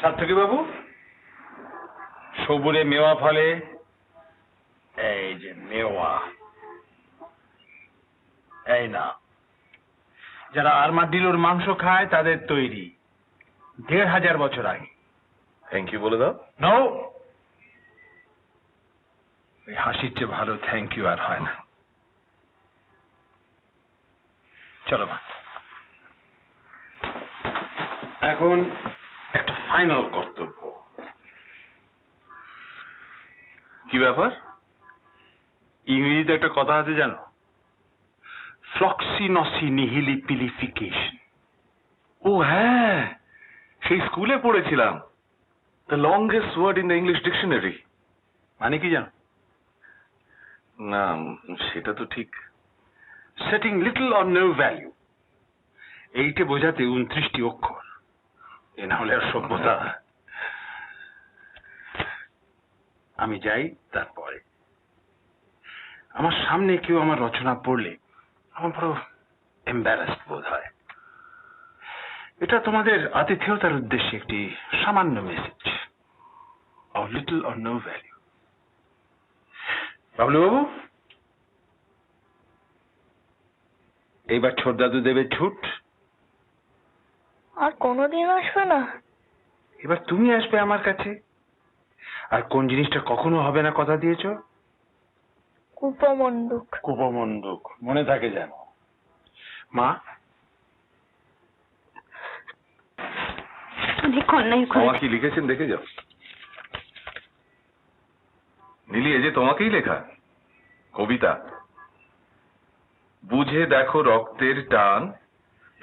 সার্থকী বাবু সবুরে মেওয়া ফলে এই যে মেওয়া এই না যারা আরমাডিলোর মাংস খায় তাদের তৈরি দেড় হাজার বছর আগে। থ্যাংক ইউ বলে দাও। নও এই হাসির চেয়ে ভালো থ্যাংক ইউ আর হয় না। চলো মা। এখন একটা ফাইনাল কর্তব্য। কি ব্যাপার? ইংরেজিতে একটা কথা আছে জানো? ফ্লক্সিনসি নিহিলি পিলিফিকেশন ও হ্যাঁ সেই স্কুলে পড়েছিলাম। The longest word in the English dictionary মানে কি জানো? না, সেটা তো ঠিক। Setting little or no value এইটা বোঝাতে উনত্রিশটি অক্ষর। এ না হলে আর সভ্যতা। আমি যাই তারপরে। আমার সামনে কেউ আমার রচনা পড়লে আমার বড় এম্বারাসড বোধ হয়। এটা তোমাদের আতিথেয়তার উদ্দেশ্যে একটি সামান্য message of little or no value Bablu Babu এইবার ছোট দাদু দেবে ছুট আর কোনোদিন আসবে না। এবার তুমি আসবে আমার কাছে। আর কোন জিনিসটা কখনো হবে না কথা দিয়েছ? কুপমণ্ডুক কুপমণ্ডুক মনে থাকে যেন। মা? মামা কি লিখেছেন দেখে যাও। নীলি এই যে তোমাকেই লেখা। কবিতা। বুঝে দেখো রক্তের টান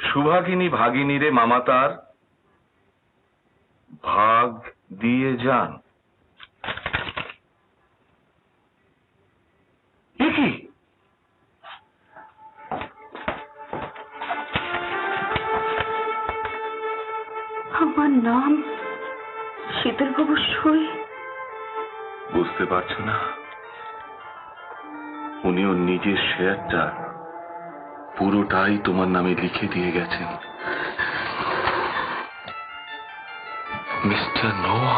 সুভাগিনী ভাগিনীরে মামাতার ভাগ দিয়ে যান। কি? আমার নাম শীতলবাবু সই। বুঝতে পারছ না? উনি ওর নিজের শেয়ারটা পুরোটাই তোমার নামে লিখে দিয়ে গেছেন। মিস্টার নোয়া